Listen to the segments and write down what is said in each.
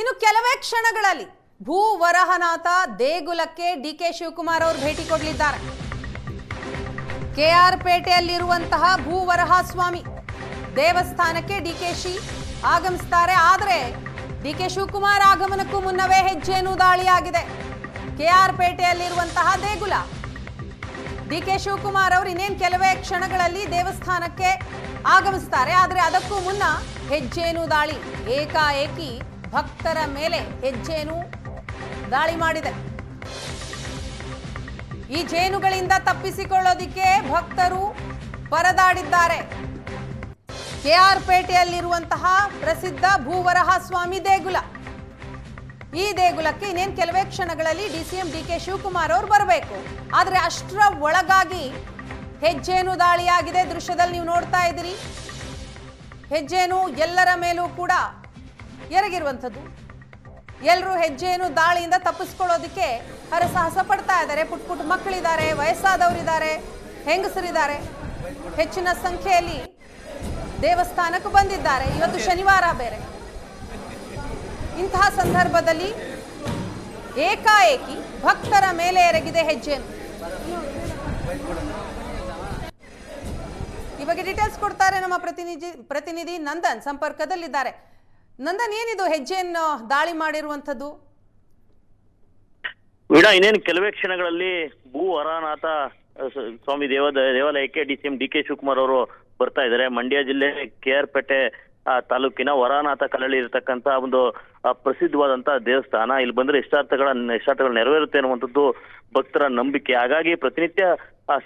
ಇನ್ನು ಕೆಲವೇ ಕ್ಷಣಗಳಲ್ಲಿ ಭೂ ವರಹನಾಥ ದೇಗುಲಕ್ಕೆ ಡಿ ಕೆ ಶಿವಕುಮಾರ್ ಅವರು ಭೇಟಿ ಕೊಡಲಿದ್ದಾರೆ. ಕೆಆರ್ ಪೇಟೆಯಲ್ಲಿರುವಂತಹ ಭೂವರಹ ಸ್ವಾಮಿ ದೇವಸ್ಥಾನಕ್ಕೆ ಡಿ ಕೆ ಶಿ ಆಗಮಿಸ್ತಾರೆ. ಆದರೆ ಡಿ ಕೆ ಶಿವಕುಮಾರ್ ಆಗಮನಕ್ಕೂ ಮುನ್ನವೇ ಹೆಜ್ಜೆನು ದಾಳಿಯಾಗಿದೆ. ಕೆಆರ್ ಪೇಟೆಯಲ್ಲಿರುವಂತಹ ದೇಗುಲ ಡಿ ಕೆ ಶಿವಕುಮಾರ್ ಅವರು ಇನ್ನೇನು ಕೆಲವೇ ಕ್ಷಣಗಳಲ್ಲಿ ದೇವಸ್ಥಾನಕ್ಕೆ ಆಗಮಿಸ್ತಾರೆ. ಆದರೆ ಅದಕ್ಕೂ ಮುನ್ನ ಹೆಜ್ಜೆನು ದಾಳಿ ಏಕಾಏಕಿ ಭಕ್ತರ ಮೇಲೆ ಹೆಜ್ಜೇನು ದಾಳಿ ಮಾಡಿದೆ. ಈ ಜೇನುಗಳಿಂದ ತಪ್ಪಿಸಿಕೊಳ್ಳೋದಿಕ್ಕೆ ಭಕ್ತರು ಪರದಾಡಿದ್ದಾರೆ. ಕೆಆರ್ ಪೇಟೆಯಲ್ಲಿರುವಂತಹ ಪ್ರಸಿದ್ಧ ಭೂವರಹ ಸ್ವಾಮಿ ದೇಗುಲ. ಈ ದೇಗುಲಕ್ಕೆ ಇನ್ನೇನು ಕೆಲವೇ ಕ್ಷಣಗಳಲ್ಲಿ D C M D K Shivakumar ಅವರು ಬರಬೇಕು. ಆದರೆ ಅಷ್ಟರ ಒಳಗಾಗಿ ಹೆಜ್ಜೇನು ದಾಳಿಯಾಗಿದೆ ದೃಶ್ಯದಲ್ಲಿ ನೀವು ನೋಡ್ತಾ ಇದ್ದೀರಿ. ಹೆಜ್ಜೇನು ಎಲ್ಲರ ಮೇಲೂ ಕೂಡ ಎರಗಿರುವಂಥದ್ದು. ಎಲ್ಲರೂ ಹೆಜ್ಜೆಯನ್ನು ದಾಳಿಯಿಂದ ತಪ್ಪಿಸ್ಕೊಳ್ಳೋದಕ್ಕೆ ಹರಸಾಹಸ ಪಡ್ತಾ ಇದ್ದಾರೆ. ಪುಟ್ ಪುಟ್ ಮಕ್ಕಳಿದ್ದಾರೆ, ವಯಸ್ಸಾದವರಿದ್ದಾರೆ, ಹೆಂಗಸರಿದ್ದಾರೆ. ಹೆಚ್ಚಿನ ಸಂಖ್ಯೆಯಲ್ಲಿ ದೇವಸ್ಥಾನಕ್ಕೆ ಬಂದಿದ್ದಾರೆ. ಇವತ್ತು ಶನಿವಾರ ಬೇರೆ. ಇಂತಹ ಸಂದರ್ಭದಲ್ಲಿ ಏಕಾಏಕಿ ಭಕ್ತರ ಮೇಲೆ ಎರಗಿದೆ ಹೆಜ್ಜೆಯನ್ನು. ಈ ಬಗ್ಗೆ ಡೀಟೇಲ್ಸ್ ಕೊಡ್ತಾರೆ ನಮ್ಮ ಪ್ರತಿನಿಧಿ ಪ್ರತಿನಿಧಿ ನಂದನ್ ಸಂಪರ್ಕದಲ್ಲಿದ್ದಾರೆ. ನಂದನ್ ಏನಿದು ಹೆಜ್ಜೆಯನ್ನು ದಾಳಿ ಮಾಡಿರುವಂತದ್ದು ವೀಣಾ, ಇನ್ನೇನು ಕೆಲವೇ ಕ್ಷಣಗಳಲ್ಲಿ ಭೂ ವರನಾಥ ಸ್ವಾಮಿ ದೇವ ದೇವಾಲಯಕ್ಕೆ D C M D K Shivakumar ಅವರು ಬರ್ತಾ ಇದ್ದಾರೆ. ಮಂಡ್ಯ ಜಿಲ್ಲೆ ಕೆ ಆರ್ ಪೇಟೆ ತಾಲೂಕಿನ ವರಾನಾಥ ಕಲ್ಲಳ್ಳಿ ಇರತಕ್ಕಂತ ಒಂದು ಪ್ರಸಿದ್ಧವಾದಂತಹ ಪ್ರಸಿದ್ಧವಾದಂತ ದೇವಸ್ಥಾನ. ಇಲ್ಲಿ ಬಂದ್ರೆ ಇಷ್ಟಾರ್ಥಗಳ, ಇಷ್ಟಾರ್ಥಗಳು ನೆರವೇರುತ್ತೆ ಅನ್ನುವಂಥದ್ದು ಭಕ್ತರ ನಂಬಿಕೆ. ಹಾಗಾಗಿ ಪ್ರತಿನಿತ್ಯ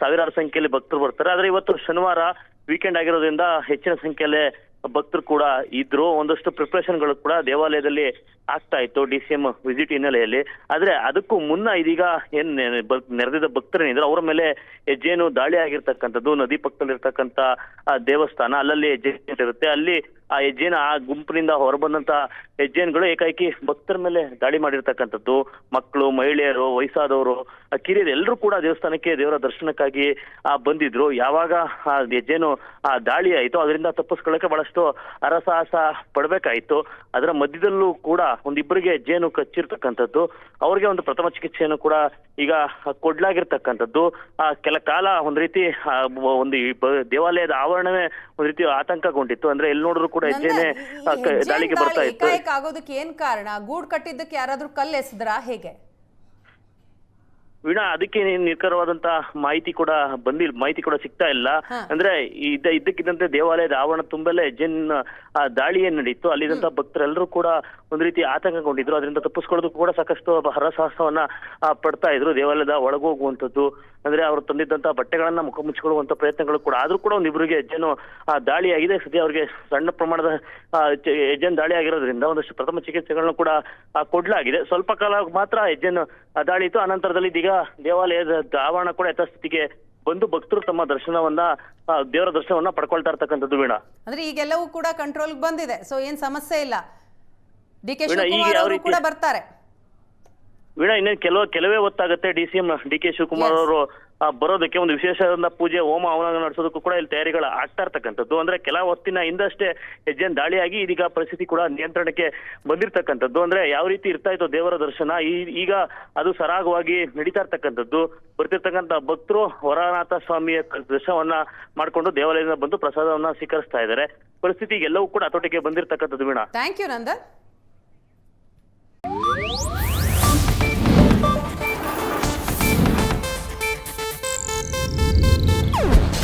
ಸಾವಿರಾರು ಸಂಖ್ಯೆಯಲ್ಲಿ ಭಕ್ತರು ಬರ್ತಾರೆ. ಆದ್ರೆ ಇವತ್ತು ಶನಿವಾರ, ವೀಕೆಂಡ್ ಆಗಿರೋದ್ರಿಂದ ಹೆಚ್ಚಿನ ಸಂಖ್ಯೆಯಲ್ಲಿ ಭಕ್ತರು ಕೂಡ ಇದ್ರು ಒಂದಷ್ಟು ಪ್ರಿಪರೇಷನ್ಗಳು ಕೂಡ ದೇವಾಲಯದಲ್ಲಿ ಆಗ್ತಾ ಇತ್ತು ಡಿ ಸಿ ಎಂ ವಿಸಿಟ್ ಹಿನ್ನೆಲೆಯಲ್ಲಿ. ಆದ್ರೆ ಅದಕ್ಕೂ ಮುನ್ನ ಇದೀಗ ಏನ್ ನೆರೆದಿದ್ದ ಭಕ್ತರೇನಿದ್ರು ಅವರ ಮೇಲೆ ಹೆಜ್ಜೆನು ದಾಳಿ ಆಗಿರ್ತಕ್ಕಂಥದ್ದು, ನದಿ ಪಕ್ಕದಲ್ಲಿರ್ತಕ್ಕಂಥ ದೇವಸ್ಥಾನ, ಅಲ್ಲಲ್ಲಿ ಹೆಜ್ಜೆ ಇರುತ್ತೆ ಅಲ್ಲಿ ಆ ಹೆಜ್ಜೆನ ಆ ಗುಂಪಿನಿಂದ ಹೊರಬಂದಂತ ಹೆಜ್ಜೆನ್ಗಳು ಏಕಾಏಕಿ ಭಕ್ತರ ಮೇಲೆ ದಾಳಿ ಮಾಡಿರ್ತಕ್ಕಂಥದ್ದು. ಮಕ್ಕಳು, ಮಹಿಳೆಯರು, ವಯಸ್ಸಾದವರು ಕಿರಿಯರು ಎಲ್ಲರೂ ಕೂಡ ದೇವಸ್ಥಾನಕ್ಕೆ ದೇವರ ದರ್ಶನಕ್ಕಾಗಿ, ಆ, ಬಂದಿದ್ರು. ಯಾವಾಗ ಆ ಹೆಜ್ಜೆನು, ಆ ದಾಳಿ ಆಯಿತು ಅದರಿಂದ ತಪ್ಪಿಸ್ಕೊಳ್ಳಕ್ಕೆ ಬಹಳಷ್ಟು ಅರಸಾಹಸ ಪಡ್ಬೇಕಾಯ್ತು. ಅದರ ಮಧ್ಯದಲ್ಲೂ ಕೂಡ ಒಂದಿಬ್ಬರಿಗೆ ಹೆಜ್ಜೆನು ಕಚ್ಚಿರ್ತಕ್ಕಂಥದ್ದು. ಅವ್ರಿಗೆ ಒಂದು ಪ್ರಥಮ ಚಿಕಿತ್ಸೆಯನ್ನು ಕೂಡ ಈಗ ಕೊಡ್ಲಾಗಿರ್ತಕ್ಕಂಥದ್ದು. ಆ, ಕೆಲ ಕಾಲ ಒಂದ್ ರೀತಿ ಒಂದು ದೇವಾಲಯದ ಆವರಣವೇ ಒಂದ್ ರೀತಿ ಆತಂಕಗೊಂಡಿತ್ತು. ಅಂದ್ರೆ ಎಲ್ಲಿ ನೋಡಿದ್ರು ಕೂಡ ಹೆಜ್ಜೆನೆ ದಾಳಿಗೆ ಬರ್ತಾ ಇತ್ತು. ಆಗೋದಕ್ಕೆ ಏನ್ ಕಾರಣ? ಗೂಡ್ ಕಟ್ಟಿದ್ದಕ್ಕೆ ಯಾರಾದ್ರೂ ಕಲ್ಲು ಎಸೆದ್ರಾ ಹೇಗೆ? ವೀಣಾ ಅದಕ್ಕೆ ನಿಖರವಾದಂತಹ ನಿಖರವಾದಂತ ಮಾಹಿತಿ ಕೂಡ ಬಂದಿಲ್ಲ ಮಾಹಿತಿ ಕೂಡ ಸಿಗ್ತಾ ಇಲ್ಲ. ಅಂದ್ರೆ ಇದ್ದ ಇದ್ದಕ್ಕಿದ್ದಂತೆ ದೇವಾಲಯದ ಆವರಣ ತುಂಬಲೇ ಜನ್ ಆ ದಾಳಿ ಏನ್ ನಡೀತು. ಅಲ್ಲಿದ್ದಂತ ಭಕ್ತರೆಲ್ಲರೂ ಕೂಡ ಒಂದ್ ರೀತಿ ಆತಂಕಗೊಂಡಿದ್ರು. ಅದರಿಂದ ತಪ್ಪಿಸ್ಕೊಳ್ಳೋದಕ್ಕೂ ಕೂಡ ಸಾಕಷ್ಟು ಹರಸಾಹಸವನ್ನ ಪಡ್ತಾ ಇದ್ರು. ದೇವಾಲಯದ ಒಳಗೋಗುವಂಥದ್ದು ಅಂದ್ರೆ ಅವರು ತಂದಿದ್ದಂತ ಬಟ್ಟೆಗಳನ್ನ ಮುಖ ಮುಚ್ಚಿಕೊಳ್ಳುವಂತ ಪ್ರಯತ್ನಗಳು ಕೂಡ. ಆದ್ರೂ ಕೂಡ ಒಂದಿಬ್ಬರಿಗೆ ಹೆಜ್ಜೆನು ಆ, ದಾಳಿ ಆಗಿದೆ ಸದ್ಯ ಅವ್ರಿಗೆ ಸಣ್ಣ ಪ್ರಮಾಣದ ಹೆಜ್ಜೆನ್ ದಾಳಿ ಆಗಿರೋದ್ರಿಂದ ಒಂದಷ್ಟು ಪ್ರಥಮ ಚಿಕಿತ್ಸೆಗಳನ್ನು ಕೂಡ ಕೊಡ್ಲಾಗಿದೆ. ಸ್ವಲ್ಪ ಕಾಲ ಮಾತ್ರ ಹೆಜ್ಜೆನ್ ದಾಳಿ ಇತ್ತು ಅನಂತರದಲ್ಲಿ ಇದೀಗ ದೇವಾಲಯದ ಆವರಣ ಕೂಡ ಯಥಾಸ್ಥಿತಿಗೆ ಬಂದು ಭಕ್ತರು ತಮ್ಮ ದರ್ಶನವನ್ನ ದೇವರ ದರ್ಶನವನ್ನ ಪಡ್ಕೊಳ್ತಾ ಇರ್ತಕ್ಕಂಥದ್ದು ವೀಣಾ. ಅಂದ್ರೆ ಈಗೆಲ್ಲವೂ ಕೂಡ ಕಂಟ್ರೋಲ್ ಬಂದಿದೆ ಸೊ ಏನ್ ಸಮಸ್ಯೆ ಇಲ್ಲ. ಡಿ ಕೆ ಶಿವಕುಮಾರ್ ಅವರು ಕೂಡ ಬರ್ತಾರೆ. ವೀಣಾ ಇನ್ನೇನು ಕೆಲವು ಕೆಲವೇ ಹೊತ್ತಾಗುತ್ತೆ D C M D K Shivakumar ಅವರು ಬರೋದಕ್ಕೆ ಒಂದು ವಿಶೇಷವಾದ ಪೂಜೆ ಹೋಮ ಹವನ ನಡೆಸೋದಕ್ಕೂ ಕೂಡ ಇಲ್ಲಿ ತಯಾರಿಗಳು ಆಗ್ತಾ ಇರ್ತಕ್ಕಂಥದ್ದು. ಅಂದ್ರೆ ಕೆಲ ಹೊತ್ತಿನ ಹಿಂದಷ್ಟೇ ಹೆಜ್ಜೆನ್ ದಾಳಿಯಾಗಿ ಇದೀಗ ಪರಿಸ್ಥಿತಿ ಕೂಡ ನಿಯಂತ್ರಣಕ್ಕೆ ಬಂದಿರ್ತಕ್ಕಂಥದ್ದು. ಅಂದ್ರೆ ಯಾವ ರೀತಿ ಇರ್ತಾ ಇತ್ತು ದೇವರ ದರ್ಶನ ಈ ಈಗ ಅದು ಸರಾಗವಾಗಿ ನಡೀತಾ ಇರ್ತಕ್ಕಂಥದ್ದು. ಬರ್ತಿರ್ತಕ್ಕಂಥ ಭಕ್ತರು ವರನಾಥ ಸ್ವಾಮಿಯ ದರ್ಶನವನ್ನ ಮಾಡ್ಕೊಂಡು ದೇವಾಲಯದಿಂದ ಬಂದು ಪ್ರಸಾದವನ್ನ ಸ್ವೀಕರಿಸ್ತಾ ಇದ್ದಾರೆ. ಪರಿಸ್ಥಿತಿ ಎಲ್ಲವೂ ಕೂಡ ಹತೋಟಿಗೆ ಬಂದಿರತಕ್ಕಂಥದ್ದು ವೀಣಾ. Thank you Nandan